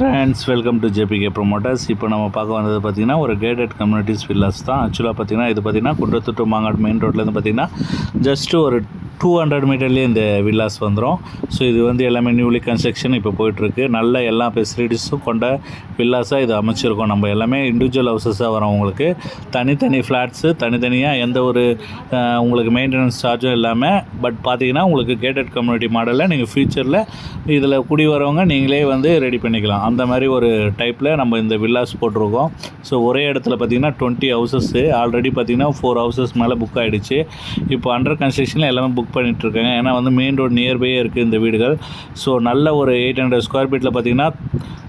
Friends welcome to JBK promoters இப்போ நம்ம பார்க்க வந்தது பார்த்திங்கன்னா ஒரு கேடட் கம்யூனிட்டிஸ் வில்லாஸ் தான். ஆக்சுவலாக பார்த்திங்கன்னா இது பார்த்திங்கன்னா குன்றத்தூர் மாங்காடு மெயின் ரோட்லேருந்து பார்த்திங்கன்னா ஜஸ்ட்டு ஒரு டூ ஹண்ட்ரட் மீட்டர்லேயே இந்த வில்லாஸ் வந்துடும் ஸோ இது வந்து எல்லாமே நியூலி கன்ஸ்ட்ரக்ஷன் இப்போ போயிட்டுருக்கு. நல்ல எல்லா ஃபெசிலிட்டிஸும் கொண்ட வில்லாஸாக இது அமைச்சிருக்கோம் நம்ம. எல்லாமே இண்டிவிஜுவல் ஹவுசஸாக வரோம் உங்களுக்கு. தனித்தனி ஃப்ளாட்ஸு தனித்தனியாக எந்த ஒரு உங்களுக்கு மெயின்டெனன்ஸ் சார்ஜும் இல்லாமல் பட் பார்த்தீங்கன்னா உங்களுக்கு கேட்டட் கம்யூனிட்டி மாடலில் நீங்கள் ஃப்யூச்சரில் இதில் குடி வரவங்க நீங்களே வந்து ரெடி பண்ணிக்கலாம். அந்த மாதிரி ஒரு டைப்பில் நம்ம இந்த வில்லாஸ் போட்டிருக்கோம். ஸோ ஒரே இடத்துல பார்த்திங்கன்னா டுவெண்ட்டி ஹவுசஸ்ஸு ஆல்ரெடி பார்த்திங்கன்னா ஃபோர் ஹவுசஸ் மேலே புக் ஆகிடுச்சு இப்போ அண்டர் கன்ஸ்ட்ரக்ஷனில் எல்லாமே புக் பண்ணிகிட்ருக்காங்க ஏன்னா வந்து மெயின் ரோடு நியர்பையே இருக்குது இந்த வீடுகள். ஸோ நல்ல ஒரு எயிட் ஹண்ட்ரட் ஸ்கொயர் ஃபீட்டில் பார்த்தீங்கன்னா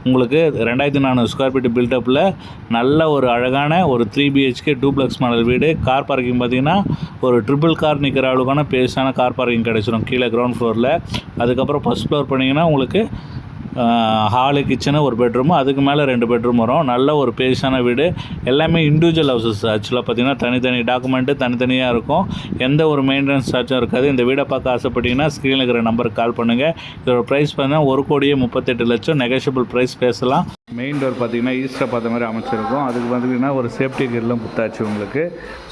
உங்களுக்கு ரெண்டாயிரத்தி நானூறு ஸ்கொயர் ஃபீட் பில்டப்பில் நல்ல ஒரு அழகான ஒரு த்ரீ பிஹெச்கே டூப்ளெக்ஸ் மாடல் வீடு. கார் பார்க்கிங் பார்த்தீங்கன்னா ஒரு ட்ரிபிள் கார் நிற்கிற அளவுக்கான பெருசான கார் பார்க்கிங் கிடச்சிரும் கீழே கிரவுண்ட் ஃப்ளோரில் அதுக்கப்புறம் ஃபஸ்ட் ஃப்ளோர் பண்ணிங்கன்னா உங்களுக்கு ஹாலு கிச்சனு ஒரு பெட்ரூமு அதுக்கு மேலே ரெண்டு பெட்ரூம் வரும். நல்ல ஒரு பேஸான வீடு. எல்லாமே இண்டிவிஜுவல் ஹவுசஸ் ஆக்சுவலாக பார்த்தீங்கன்னா தனித்தனி டாக்குமெண்ட்டு தனித்தனியாக இருக்கும். எந்த ஒரு மெயின்டெனன்ஸ் சார்ஜும் இருக்காது. இந்த வீடை பார்க்க ஆசைப்பட்டீங்கன்னா ஸ்க்ரீனில் இருக்கிற நம்பருக்கு கால் பண்ணுங்கள் இதோட ப்ரைஸ் பார்த்தீங்கன்னா ஒரு கோடியே முப்பத்தெட்டு லட்சம். நெகஷியபிள் ப்ரைஸ் பேசலாம். மெயின் டோர் பார்த்திங்கன்னா ஈஸ்டரை பார்த்த மாதிரி அமைச்சிருக்கும். அதுக்கு பார்த்தீங்கன்னா ஒரு சேஃப்டி கிரில்லும் கொடுத்தாச்சு உங்களுக்கு.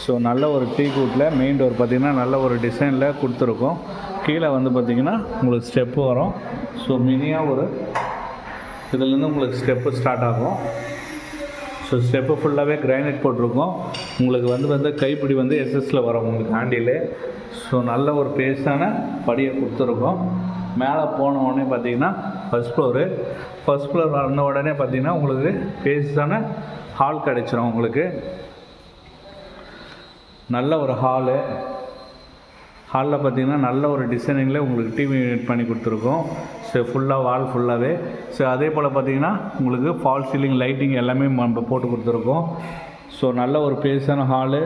ஸோ நல்ல ஒரு டீ கூட்டில் மெயின் டோர் பார்த்திங்கன்னா நல்ல ஒரு டிசைனில் கொடுத்துருக்கோம். கீழே வந்து பார்த்தீங்கன்னா உங்களுக்கு ஸ்டெப்பு வரும். ஸோ மினியாக ஒரு இதுலேருந்து உங்களுக்கு ஸ்டெப்பு ஸ்டார்ட் ஆகும். ஸோ ஸ்டெப்பு ஃபுல்லாகவே கிரானைட் போட்டிருக்கோம். உங்களுக்கு வந்து வந்து கைப்பிடி வந்து எஸ்எஸில் வரும் உங்களுக்கு ஹேண்டிலே ஸோ நல்ல ஒரு பேஸான படியை கொடுத்துருக்கோம். மேலே போன உடனே பார்த்தீங்கன்னா ஃபஸ்ட் ஃப்ளோரு ஃபஸ்ட் ஃப்ளோர் வந்த உடனே பார்த்தீங்கன்னா உங்களுக்கு பேஸான ஹால் கிடச்சிரும் உங்களுக்கு. நல்ல ஒரு ஹாலு ஹாலில் பார்த்தீங்கன்னா நல்ல ஒரு டிசைனிங்கில் உங்களுக்கு டிவி பண்ணி கொடுத்துருக்கோம். ஸோ ஃபுல்லாக வால் ஃபுல்லாகவே ஸோ அதே போல் பார்த்தீங்கன்னா உங்களுக்கு ஃபால் சீலிங் லைட்டிங் எல்லாமே நம்ம போட்டு கொடுத்துருக்கோம். ஸோ நல்ல ஒரு பேஸான ஹாலு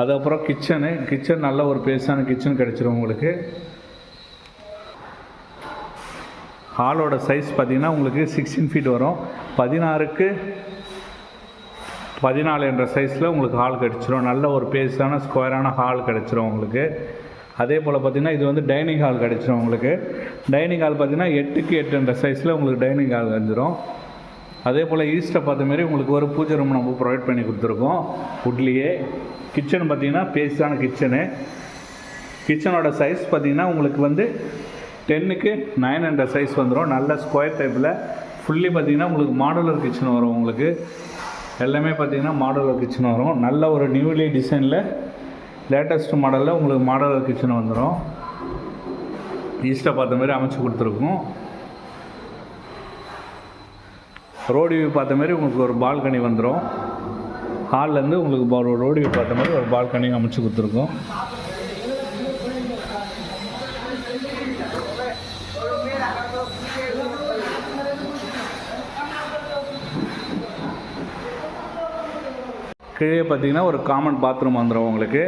அதுக்கப்புறம் கிச்சனு கிச்சன் நல்ல ஒரு பேஸான கிச்சன் கிடச்சிரும் உங்களுக்கு. ஹாலோட சைஸ் பார்த்தீங்கன்னா உங்களுக்கு சிக்ஸ்டீன் ஃபீட் வரும். பதினாறுக்கு பதினாலு என்ற சைஸில் உங்களுக்கு ஹால் கிடச்சிரும். நல்ல ஒரு பேஸான ஸ்கொயரான ஹால் கிடச்சிரும் உங்களுக்கு. அதே போல் பார்த்தீங்கன்னா இது வந்து டைனிங் ஹால் கிடச்சிரும் உங்களுக்கு. டைனிங் ஹால் பார்த்தீங்கன்னா எட்டுக்கு எட்டு என்ற சைஸில் உங்களுக்கு டைனிங் ஹால் கிடச்சிரும் அதே போல் ஈஸ்ட்டை பார்த்த மாரி உங்களுக்கு ஒரு பூஜை ரூம் நம்ம ப்ரொவைட் பண்ணி கொடுத்துருக்கோம். வுட்லேயே கிச்சன் பார்த்தீங்கன்னா பேஸான கிச்சனு கிச்சனோட சைஸ் பார்த்தீங்கன்னா உங்களுக்கு வந்து டென்னுக்கு நைன் என்ற சைஸ் வந்துடும் நல்ல ஸ்கொயர் டைப்பில் ஃபுல்லி பார்த்தீங்கன்னா உங்களுக்கு மாடுலர் கிச்சன் வரும் உங்களுக்கு. எல்லாமே பார்த்தீங்கன்னா மாடுலர் கிச்சன் வரும். நல்ல ஒரு நியூலி டிசைனில் லேட்டஸ்ட் மாடலில் உங்களுக்கு மாடல் கிச்சன் வந்துடும் ஈஸ்ட்டை பார்த்த மாதிரி அமைச்சு கொடுத்துருக்கோம். ரோடு வியூ பார்த்த மாதிரி உங்களுக்கு ஒரு பால்கனி வந்துடும் ஹால்லேருந்து உங்களுக்கு ஒரு ரோடு வியூ பார்த்த மாதிரி ஒரு பால்கனி அமைச்சு கொடுத்துருக்கோம். கீழே பார்த்தீங்கன்னா ஒரு காமன் பாத்ரூம் வந்துடும் உங்களுக்கு.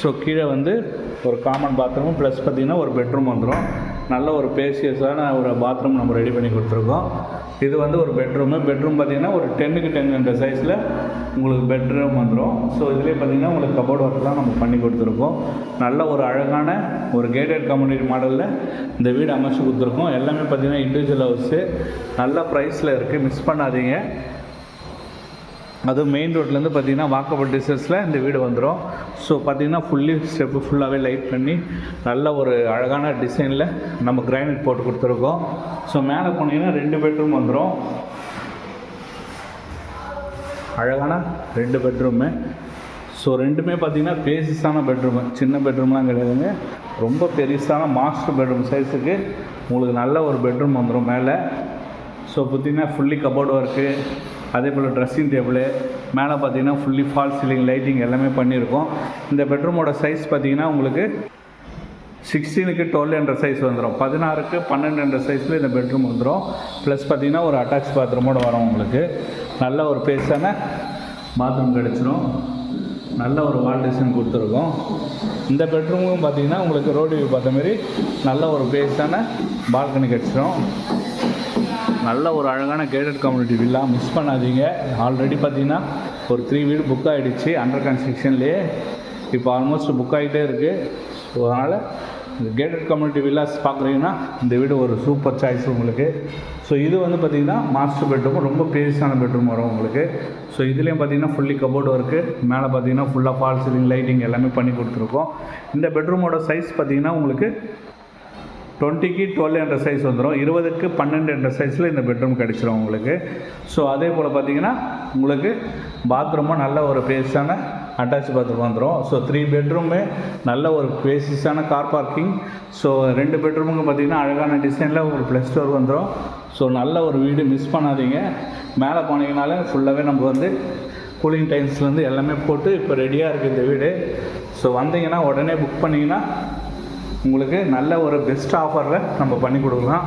ஸோ கீழே வந்து ஒரு காமன் பாத்ரூமும் ப்ளஸ் பார்த்தீங்கன்னா ஒரு பெட்ரூம் வந்துடும் நல்ல ஒரு பேசியஸான ஒரு பாத்ரூம் நம்ம ரெடி பண்ணி கொடுத்துருக்கோம். இது வந்து ஒரு பெட்ரூமு பெட்ரூம் பார்த்தீங்கன்னா ஒரு டென்னுக்கு டென் என்ற சைஸில் உங்களுக்கு பெட்ரூம் வந்துடும் ஸோ இதுலேயே பார்த்தீங்கன்னா உங்களுக்கு கபோர்ட் ஒர்க்லாம் நம்ம பண்ணி கொடுத்துருக்கோம். நல்ல ஒரு அழகான ஒரு கேட்டட் கம்யூனிட்டி மாடலில் இந்த வீடு அமைச்சு கொடுத்துருக்கோம். எல்லாமே பார்த்தீங்கன்னா இண்டிவிஜுவல் ஹவுஸு நல்ல ப்ரைஸில் இருக்குது மிஸ் பண்ணாதீங்க. அதுவும் மெயின் ரோட்லேருந்து பார்த்தீங்கன்னா வாக்கபிள் டிஸ்டன்ஸில் இந்த வீடு வந்துடும் ஸோ பார்த்தீங்கன்னா ஃபுல்லி ஸ்டெப்பு ஃபுல்லாகவே லைட் பண்ணி நல்ல ஒரு அழகான டிசைனில் நம்ம கிரானைட் போட்டு கொடுத்துருக்கோம். ஸோ மேலே போனீங்கன்னா ரெண்டு பெட்ரூம் வந்துடும் அழகான ரெண்டு பெட்ரூமு ஸோ ரெண்டுமே பார்த்தீங்கன்னா பேசிஸான பெட்ரூமு சின்ன பெட்ரூம்லாம் கிடையாதுங்க. ரொம்ப பெருசான மாஸ்டர் பெட்ரூம் சைஸுக்கு உங்களுக்கு நல்ல ஒரு பெட்ரூம் வந்துடும் மேலே. ஸோ பார்த்தீங்கன்னா ஃபுல்லி கபோர்டு ஒர்க்கு அதே போல் ட்ரெஸ்ஸிங் டேபிளு மேலே பார்த்தீங்கன்னா ஃபுல்லி ஃபால் சீலிங் லைட்டிங் எல்லாமே பண்ணியிருக்கோம். இந்த பெட்ரூமோட சைஸ் பார்த்தீங்கன்னா உங்களுக்கு சிக்ஸ்டீனுக்கு டுவெல் என்ற சைஸ் வந்துடும் பதினாறுக்கு பன்னெண்டு என்ற சைஸில் இந்த பெட்ரூம் வந்துடும் ப்ளஸ் பார்த்தீங்கன்னா ஒரு அட்டாச் பாத்ரூமோடு வரும் உங்களுக்கு. நல்ல ஒரு பேஸான பாத்ரூம் கிடச்சிரும். நல்ல ஒரு வால் டிசைன் கொடுத்துருக்கோம். இந்த பெட்ரூமும் பார்த்தீங்கன்னா உங்களுக்கு ரோடு வியூ பார்த்த மாதிரி நல்ல ஒரு பேஸான பால்கனி கிடச்சிரும். நல்ல ஒரு அழகான கேட்டட் கம்யூனிட்டி வில்லா மிஸ் பண்ணாதீங்க. ஆல்ரெடி பார்த்தீங்கன்னா ஒரு த்ரீ வீடு புக் ஆகிடுச்சு அண்டர் கன்ஸ்ட்ரக்ஷன்லேயே இப்போ ஆல்மோஸ்ட் புக் ஆகிட்டே இருக்குது ஸோ அதனால் இந்த கேட்டட் கம்யூனிட்டி வில்லாஸ் பார்க்குறீங்கன்னா இந்த வீடு ஒரு சூப்பர் சாய்ஸ் உங்களுக்கு. ஸோ இது வந்து பார்த்திங்கன்னா மாஸ்டர் பெட்ரூம் ரொம்ப பெருசான பெட்ரூம் வரும் உங்களுக்கு. ஸோ இதுலேயும் பார்த்தீங்கன்னா ஃபுல்லி கபோர்டு ஒர்க்கு மேலே பார்த்தீங்கன்னா ஃபுல்லாக ஃபால் சீலிங் லைட்டிங் எல்லாமே பண்ணி கொடுத்துருக்கோம். இந்த பெட்ரூமோட சைஸ் பார்த்தீங்கன்னா உங்களுக்கு டுவெண்ட்டிக்கு டுவெல் என்ற சைஸ் வந்துடும் இருபதுக்கு பன்னெண்டு என்ற சைஸில் இந்த பெட்ரூம் கிடச்சிரும் உங்களுக்கு. ஸோ அதே போல் பார்த்தீங்கன்னா உங்களுக்கு பாத்ரூமும் நல்ல ஒரு பேஸான அட்டாச் பாத்ரூம் வந்துடும் ஸோ த்ரீ பெட்ரூமே நல்ல ஒரு பேசிஸான கார் பார்க்கிங் ஸோ ரெண்டு பெட்ரூமுக்கு பார்த்தீங்கன்னா அழகான டிசைனில் ஒரு ப்ளஸ் ஸ்டோர் வந்துடும் ஸோ நல்ல ஒரு வீடு மிஸ் பண்ணாதீங்க. மேலே போனீங்கனாலே ஃபுல்லாகவே நம்ம வந்து கூலிங் டைம்ஸ்லேருந்து எல்லாமே போட்டு இப்போ ரெடியாக இருக்குது இந்த வீடு. ஸோ வந்தீங்கன்னா உடனே புக் பண்ணிங்கன்னா உங்களுக்கு நல்ல ஒரு பெஸ்ட் ஆஃபரில் நம்ம பண்ணி கொடுக்கலாம்.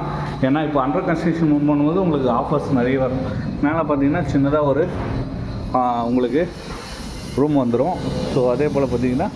ஏன்னா இப்போ அண்டர் கன்ஸ்ட்ரக்ஷன் மூவ் பண்ணும்போது உங்களுக்கு ஆஃபர்ஸ் நிறைய வரும். மேலே பார்த்தீங்கன்னா சின்னதாக ஒரு உங்களுக்கு ரூம் வந்துடும் ஸோ அதே போல் பார்த்தீங்கன்னா